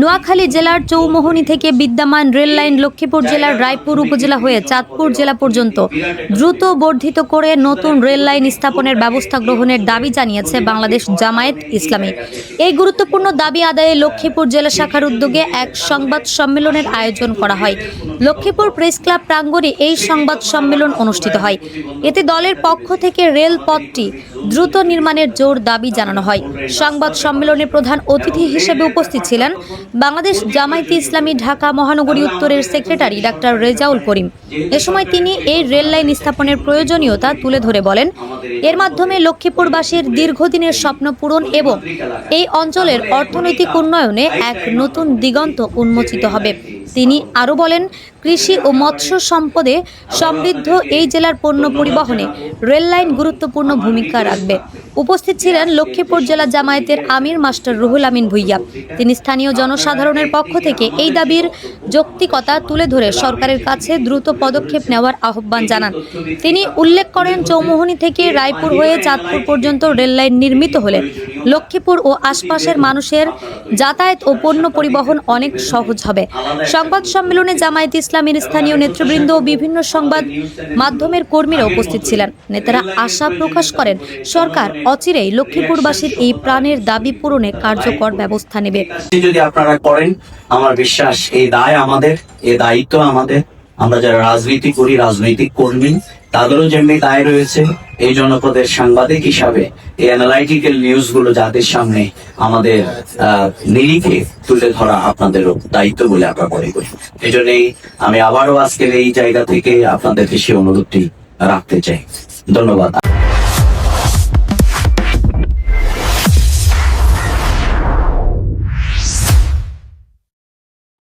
নোয়াখালী জেলার চৌমোহনী থেকে বিদ্যমান রেল লাইন লক্ষ্মীপুর জেলার রায়পুর উপজেলা হয়ে চাঁদপুর জেলা পর্যন্ত দ্রুত বর্ধিত করে নতুন রেল লাইন স্থাপনের ব্যবস্থা গ্রহণের দাবি জানিয়েছে বাংলাদেশ জামায়াত ইসলামী। এই গুরুত্বপূর্ণ দাবি আদায়ে লক্ষ্মীপুর জেলা শাখার উদ্যোগে এক সংবাদ সম্মেলনের আয়োজন করা হয়। লক্ষ্মীপুর প্রেস ক্লাব প্রাঙ্গণে এই সংবাদ সম্মেলন অনুষ্ঠিত হয়। এতে দলের পক্ষ থেকে রেল পথটি দ্রুত নির্মাণের জোর দাবি জানানো হয়। সংবাদ সম্মেলনে প্রধান অতিথি হিসেবে উপস্থিত ছিলেন বাংলাদেশ জামায়াতে ইসলামী ঢাকা মহানগরী উত্তরের সেক্রেটারি ডাক্তার রেজাউল করিম। এ সময় তিনি এই রেল লাইন স্থাপনের প্রয়োজনীয়তা তুলে ধরে বলেন এর মাধ্যমে লক্ষ্মীপুরবাসীর দীর্ঘদিনের স্বপ্ন পূরণ এবং এই অঞ্চলের অর্থনৈতিক উন্নয়নে এক নতুন দিগন্ত উন্মোচিত হবে। তিনি আরও বলেন কৃষি ও মৎস্য সম্পদে সমৃদ্ধ এই জেলার পণ্য পরিবহনে রেললাইন গুরুত্বপূর্ণ ভূমিকা রাখবে। উপস্থিত ছিলেন লক্ষ্মীপুর জেলা জামায়াতের আমির মাস্টার রুহুল আমিন ভুইয়া। তিনি স্থানীয় জনসাধারণের পক্ষ থেকে এই দাবির যৌক্তিকতা তুলে ধরে সরকারের কাছে দ্রুত পদক্ষেপ নেওয়ার আহ্বান জানান। তিনি উল্লেখ করেন, চৌমোহনী থেকে রায়পুর হয়ে চাঁদপুর পর্যন্ত রেল লাইন নির্মিত হলে লক্ষ্মীপুর ও আশপাশের মানুষের যাতায়াত ও পণ্য পরিবহন অনেক সহজ হবে। সংবাদ সম্মেলনে জামায়াত ইসলামীর স্থানীয় নেতৃবৃন্দ ও বিভিন্ন সংবাদ মাধ্যমের কর্মীরা উপস্থিত ছিলেন। নেতারা আশা প্রকাশ করেন, সরকার অচিরেই লক্ষ্মীপুরবাসীর এই প্রাণের দাবি পূরণে কার্যকর ব্যবস্থা নেবে। যদি আপনারা করেন, আমার বিশ্বাস এই দায় আমাদের এই দায়িত্ব আমাদের। আমরা যারা রাজনীতি করি, রাজনৈতিক কর্মী, তাদেরও যেমনি দায় রয়েছে, এই জনপদের সাংবাদিক হিসাবে এই অ্যানালাইটিক্যাল নিউজগুলো যাদের সামনে আমাদের নিরিখে তুলে ধরা আপনাদেরও দায়িত্ব বলে আমরা মনে করি। এই জন্যই আমি আবারও আজকের এই জায়গা থেকে আপনাদের সে অনুরোধটি রাখতে চাই। ধন্যবাদ।